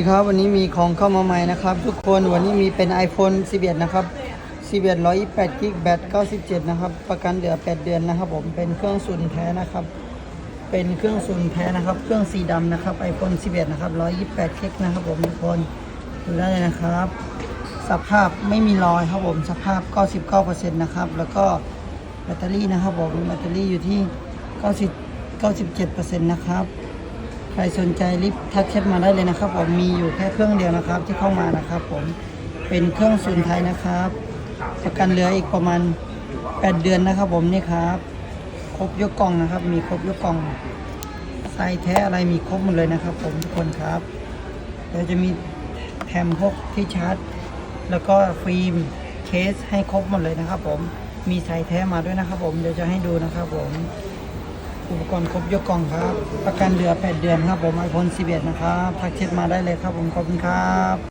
สวัสดีครับวันนี้มีของเข้ามาใหม่นะครับ ทุกคนวันนี้มีเป็น iPhone 11 นะครับ 11 128กิกแบต97 นะครับ ประกันเหลือ 8 เดือนนะครับ ผมเป็นเครื่องศูนแท้นะครับ เป็นเครื่องศูนแท้นะครับ เครื่องสีดำนะครับ iPhone 11 นะครับ 128กิกนะครับ ผมทุกคนดูได้เลยนะครับ สภาพไม่มีรอยครับผมสภาพ 99%นะครับ แล้วก็แบตเตอรี่นะครับผมแบตเตอรี่อยู่ที่90 97%นะครับ รสนใจรีบทักแชทมาได้เลยนะครับผมมีอยู่แค่เครื่องเดียวนะครับ ที่เข้ามานะครับผมเป็นเครื่องศูนย์ไทยนะครับ ประกันเหลืออีกประมาณ 8 เดือนนะครับ ผมนี่ครับครบยกกล่องนะครับ มีครบยกกล่องใส่แท้อะไรมีครบหมดเลยนะครับ ผมทุกคนครับเดี๋ยวจะมีแถมพวกที่ชาร์จ แล้วก็ฟิล์มเคสให้ครบหมดเลยนะครับ ผมมีใส่แท้มาด้วยนะครับ ผมเดี๋ยวจะให้ดูนะครับผม อุปกรณ์ครบยกกล่องครับ ประกันเดือ 8 เดือนครับผมไอโฟน11 นะครับ ทักเช็ดมาได้เลยครับผม ขอบคุณครับ